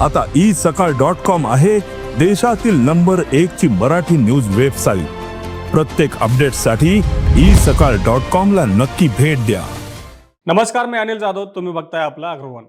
आता ई सकाळ dot com आहे देशातील नंबर एक ची मराठी न्यूज वेबसाईट. प्रत्येक अपडेटसाठी ई सकाळ डॉट कॉम ला नक्की भेट द्या. नमस्कार मी अनिल जाधव. तुम्ही बघताय आपला अग्रवन.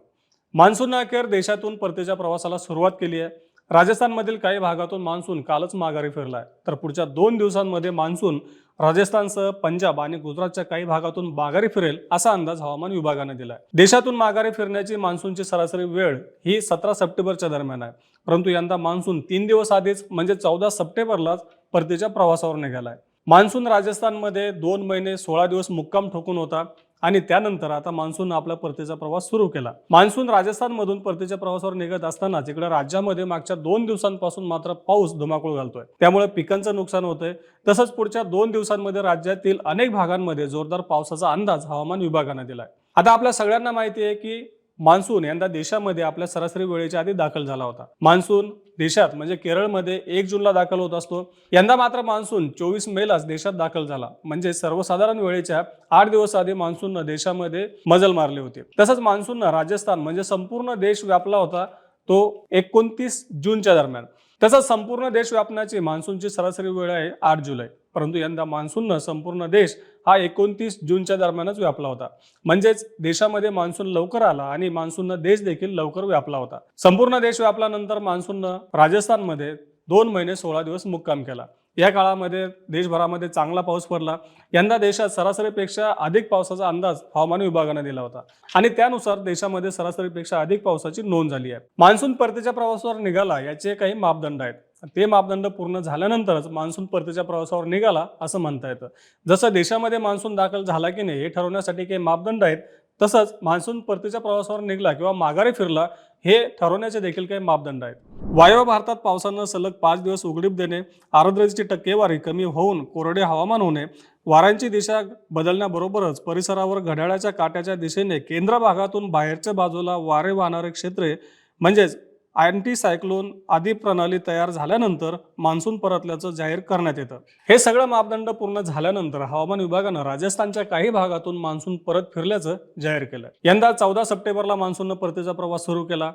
मान्सून अखेर देशातून परतीच्या प्रवासाला सुरुवात केली आहे. राजस्थानमधील काही भागातून मान्सून कालच माघारी फिरलाय. तर पुढच्या दोन दिवसांमध्ये मान्सून राजस्थानसह पंजाब आणि गुजरातच्या काही भागातून माघारी फिरेल असा अंदाज हवामान विभागाने दिलाय. देशातून माघारी फिरण्याची मान्सूनची सरासरी वेळ ही सतरा सप्टेंबरच्या दरम्यान आहे. परंतु यंदा मान्सून तीन दिवस आधीच म्हणजे चौदा सप्टेंबरलाच परतीच्या प्रवासावर निघालाय. मान्सून राजस्थानमध्ये दोन महिने सोळा दिवस मुक्काम ठोकून होता. आणि त्यानंतर आता मान्सून आपला परतीचा प्रवास सुरू केला. मान्सून राजस्थानमधून परतीच्या प्रवासावर निघत असतानाच इकडे राज्यामध्ये मागच्या दोन दिवसांपासून मात्र पाऊस धुमाकूळ घालतोय. त्यामुळे पिकांचं नुकसान होतंय. तसंच पुढच्या दोन दिवसांमध्ये राज्यातील अनेक भागांमध्ये जोरदार पावसाचा अंदाज हवामान विभागानं दिलाय. आता आपल्या सगळ्यांना माहिती आहे की मान्सून यंदा देशामध्ये आपल्या सरासरी वेळेच्या आधी दाखल झाला होता. मान्सून देशात म्हणजे केरळमध्ये एक जूनला दाखल होत असतो. यंदा मात्र मान्सून चोवीस मेलाच देशात दाखल झाला. म्हणजे सर्वसाधारण वेळेच्या आठ दिवस आधी मान्सूननं देशामध्ये मजल मारली होती. तसंच मान्सूननं राजस्थान म्हणजे संपूर्ण देश व्यापला होता. तो एकोणतीस जूनच्या दरम्यान. तसंच संपूर्ण देश व्यापण्याची मान्सूनची सरासरी वेळ आहे आठ जुलै. परंतु यंदा मान्सूननं संपूर्ण देश हा एकोणतीस जूनच्या दरम्यानच व्यापला होता. म्हणजेच देशामध्ये मान्सून लवकर आला आणि मान्सूननं देश देखील लवकर व्यापला होता. संपूर्ण देश व्यापल्यानंतर मान्सूननं राजस्थानमध्ये दोन महिने सोळा दिवस मुक्काम केला. या काळामध्ये देशभरामध्ये चांगला पाऊस पडला. यंदा देशात सरासरीपेक्षा अधिक पावसाचा अंदाज हवामान विभागाने दिला होता. आणि त्यानुसार देशामध्ये सरासरीपेक्षा अधिक पावसाची नोंद झाली आहे. मान्सून परतीच्या प्रवासावर निघाला याचे काही मापदंड आहेत. ते मापदंड पूर्ण झाल्यानंतरच मान्सून परतीच्या प्रवासावर निघाला असं म्हणता येतं. जसं देशामध्ये मान्सून दाखल झाला की नाही हे ठरवण्यासाठी काही मापदंड आहेत तसंच मान्सून परतीच्या प्रवासावर निघाला किंवा माघारी फिरला हे ठरवण्याचे देखील काही मापदंड आहेत. वायव्य भारतात पावसानं सलग पाच दिवस उघडीप देणे आर्द्रतेची टक्केवारी कमी होऊन कोरडे हवामान होणे वाऱ्यांची दिशा बदलण्याबरोबरच परिसरावर घड्याळाच्या काट्याच्या दिशेने केंद्र भागातून बाहेरच्या बाजूला वारे वाहणारे क्षेत्रे म्हणजेच अँटी सायक्लोन आदी प्रणाली तयार झाल्यानंतर मान्सून परतल्याचं जाहीर करण्यात येतं. हे सगळं मापदंड पूर्ण झाल्यानंतर हवामान विभागानं राजस्थानच्या काही भागातून मान्सून परत फिरल्याचं जाहीर केलं. यंदा चौदा सप्टेंबरला मान्सूननं परतीचा प्रवास सुरू केला.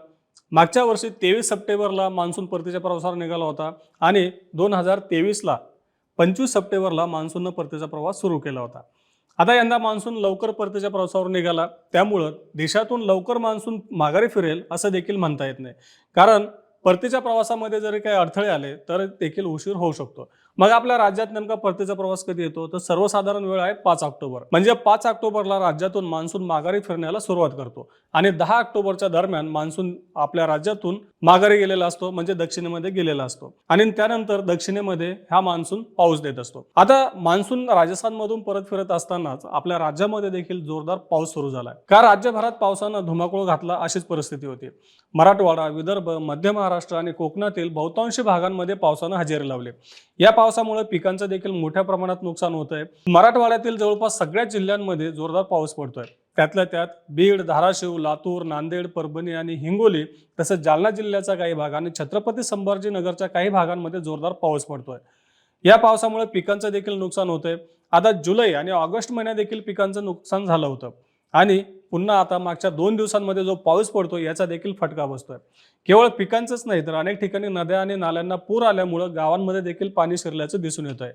मागच्या वर्षी तेवीस सप्टेंबरला मान्सून परतीच्या प्रवासावर निघाला होता आणि दोन हजार तेवीसला पंचवीस सप्टेंबरला मान्सूननं परतीचा प्रवास सुरू केला होता. आता यंदा मान्सून लवकर परतीच्या प्रवासावर निघाला. त्यामुळं देशातून लवकर मान्सून माघारी फिरेल असं देखील म्हणता येत नाही. कारण परतीच्या प्रवासामध्ये जरी काही अडथळे आले तर देखील उशीर होऊ शकतो. मग आपल्या राज्यात नेमका परतीचा प्रवास कधी येतो? तर सर्वसाधारण वेळ आहे पाच ऑक्टोबर. म्हणजे पाच ऑक्टोबरला राज्यातून मान्सून माघारी फिरण्याला सुरुवात करतो. आणि दहा ऑक्टोबरच्या दरम्यान मान्सून आपल्या राज्यातून माघारी गेलेला असतो म्हणजे दक्षिणेमध्ये गेलेला असतो. आणि त्यानंतर दक्षिणेमध्ये हा मान्सून पाऊस देत असतो. आता मान्सून राजस्थानमधून परत फिरत असतानाच आपल्या राज्यामध्ये देखील जोरदार पाऊस सुरू झालाय. का राज्यभरात पावसानं धुमाकूळ घातला अशीच परिस्थिती होती? मराठवाडा विदर्भ मध्य महाराष्ट्र आणि कोकणातील बहुतांशी भागांमध्ये पावसानं हजेरी लावली. या पावसामुळे पिकांचं देखील मोठ्या प्रमाणात नुकसान होत आहे. मराठवाड्यातील जवळपास सगळ्याच जिल्ह्यांमध्ये जोरदार पाऊस पडतोय. त्यातल्या त्यात बीड धाराशिव लातूर नांदेड परभणी आणि हिंगोली तसंच जालना जिल्ह्याचा काही भाग आणि छत्रपती संभाजीनगरच्या काही भागांमध्ये जोरदार पाऊस पडतोय. या पावसामुळे पिकांचं देखील नुकसान होतंय. आता जुलै आणि ऑगस्ट महिन्यात देखील पिकांचं नुकसान झालं होतं. आणि पुन्हा आता मागच्या दोन दिवसांमध्ये जो पाऊस पडतो याचा देखील फटका बसतोय. केवळ पिकांचंच नाही तर अनेक ठिकाणी नद्या आणि नाल्यांना पूर आल्यामुळं गावांमध्ये देखील पाणी शिरल्याचं दिसून येत आहे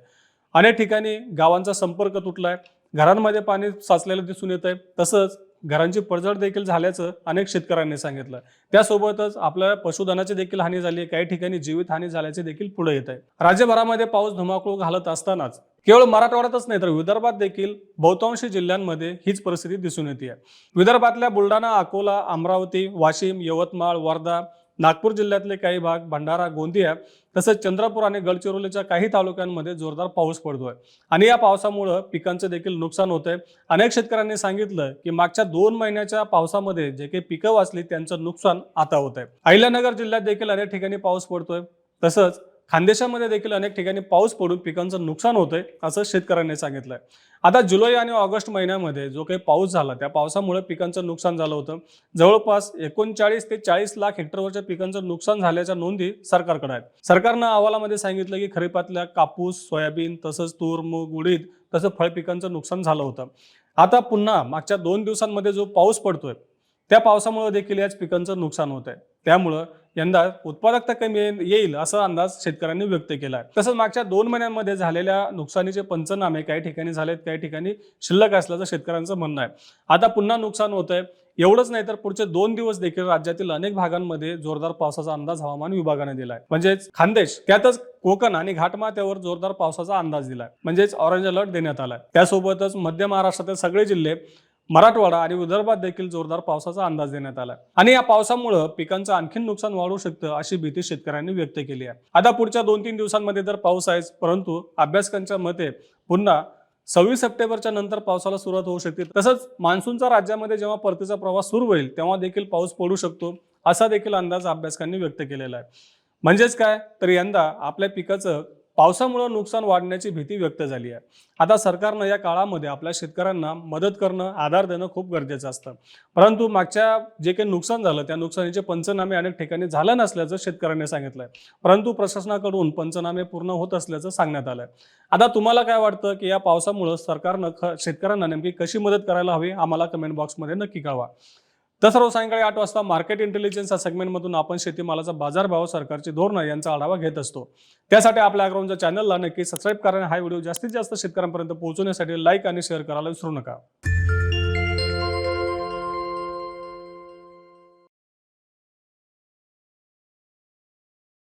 अनेक ठिकाणी गावांचा संपर्क तुटलाय घरांमध्ये पाणी साचलेलं दिसून येत आहे तसंच घरांची पडझड देखील झाल्याचं अनेक शेतकऱ्यांनी सांगितलं. त्यासोबतच आपल्या पशुधनाची देखील हानी झाली आहे काही ठिकाणी जीवित हानी झाल्याचे देखील पुढे येत आहे राज्यभरामध्ये पाऊस धुमाकूळ घालत असतानाच केवळ मराठवाड्यातच नाही तर विदर्भात देखील बहुतांशी जिल्ह्यांमध्ये हीच परिस्थिती दिसून येते विदर्भातल्या बुलढाणा अकोला अमरावती वाशिम यवतमाळ वर्धा नागपूर जिल्ह्यातले काही भाग भंडारा गोंदिया तसंच चंद्रपूर आणि गडचिरोलीच्या काही तालुक्यांमध्ये जोरदार पाऊस पडतोय. आणि या पावसामुळं पिकांचं देखील नुकसान होतंय. अनेक शेतकऱ्यांनी सांगितलं की मागच्या दोन महिन्याच्या पावसामध्ये जे काही पिकं वाचली त्यांचं नुकसान आता होत आहे अहिल्यानगर जिल्ह्यात देखील अनेक ठिकाणी पाऊस पडतोय. तसंच खानदेशामध्ये देखील अनेक ठिकाणी पाऊस पडून पिकांचं नुकसान होतंय असं शेतकऱ्यांनी सांगितलंय. आता जुलै आणि ऑगस्ट महिन्यामध्ये जो काही पाऊस झाला त्या पावसामुळे पिकांचं नुकसान झालं होतं. जवळपास एकोणचाळीस ते चाळीस लाख हेक्टरवरच्या पिकांचं नुकसान झाल्याच्या नोंदी सरकारकडे आहेत. सरकारनं अहवालामध्ये सांगितलं की खरीपातल्या कापूस सोयाबीन तसंच तूर मूग उडीद तसं फळ पिकांचं नुकसान झालं होतं. आता पुन्हा मागच्या दोन दिवसांमध्ये जो पाऊस पडतोय त्या पावसामुळे देखील याच पिकांचं नुकसान होत आहे त्यामुळं यंदा उत्पादकता कमी येईल- असा अंदाज शेतकऱ्यांनी व्यक्त केला आहे तसंच मागच्या दोन महिन्यांमध्ये झालेल्या नुकसानीचे पंचनामे काही ठिकाणी झालेत काही ठिकाणी शिल्लक असल्याचं शेतकऱ्यांचं म्हणणं आहे. आता पुन्हा नुकसान होत आहे एवढंच नाही तर पुढचे दोन दिवस देखील राज्यातील अनेक भागांमध्ये जोरदार पावसाचा अंदाज हवामान विभागाने दिलाय. म्हणजेच खानदेश त्यातच कोकण आणि घाटमाथ्यावर जोरदार पावसाचा अंदाज दिलाय. म्हणजेच ऑरेंज अलर्ट देण्यात आलाय. त्यासोबतच मध्य महाराष्ट्रातील सगळे जिल्हे मराठवाडा आणि विदर्भात देखील जोरदार पावसाचा अंदाज देण्यात आला आणि या पावसामुळे पिकांचं आणखीन नुकसान वाढू शकतं अशी भीती शेतकऱ्यांनी व्यक्त केली आहे. आता पुढच्या दोन तीन दिवसांमध्ये तर पाऊस आहेच परंतु अभ्यासकांच्या मते पुन्हा सव्वीस सप्टेंबरच्या नंतर पावसाला सुरुवात होऊ शकते. तसंच मान्सूनचा राज्यामध्ये जेव्हा परतीचा प्रवास सुरू होईल तेव्हा देखील पाऊस पडू शकतो असा देखील अंदाज अभ्यासकांनी व्यक्त केलेला आहे. म्हणजेच काय? तर यंदा आपल्या पिकाचं पावसामुळे नुकसान वाढण्याची भीती व्यक्त झाली आहे. आता सरकारनं या काळामध्ये आपल्या शेतकऱ्यांना मदत करणं आधार देणं खूप गरजेचं असतं. परंतु मागच्या जे काही नुकसान झालं त्या नुकसानीचे पंचनामे अनेक ठिकाणी झालं नसल्याचं शेतकऱ्यांनी सांगितलंय. परंतु प्रशासनाकडून पंचनामे पूर्ण होत असल्याचं सांगण्यात आलंय. आता तुम्हाला काय वाटतं की या पावसामुळं सरकारनं ख शेतकऱ्यांना नेमकी कशी मदत करायला हवी आम्हाला कमेंट बॉक्समध्ये नक्की कळवा. तर सर्व सायंकाळी आठ वाजता मार्केट इंटेलिजन्स या सेगमेंटमधून आपण शेतीमालाचा बाजारभाव सरकारची धोरणं यांचा आढावा घेत असतो. त्यासाठी आपल्या अग्राऊंडच्या चॅनलला नक्की सबस्क्राईब करा हा व्हिडिओ जास्तीत जास्त शेतकऱ्यांपर्यंत पोहोचवण्यासाठी लाईक आणि शेअर करायला विसरू नका.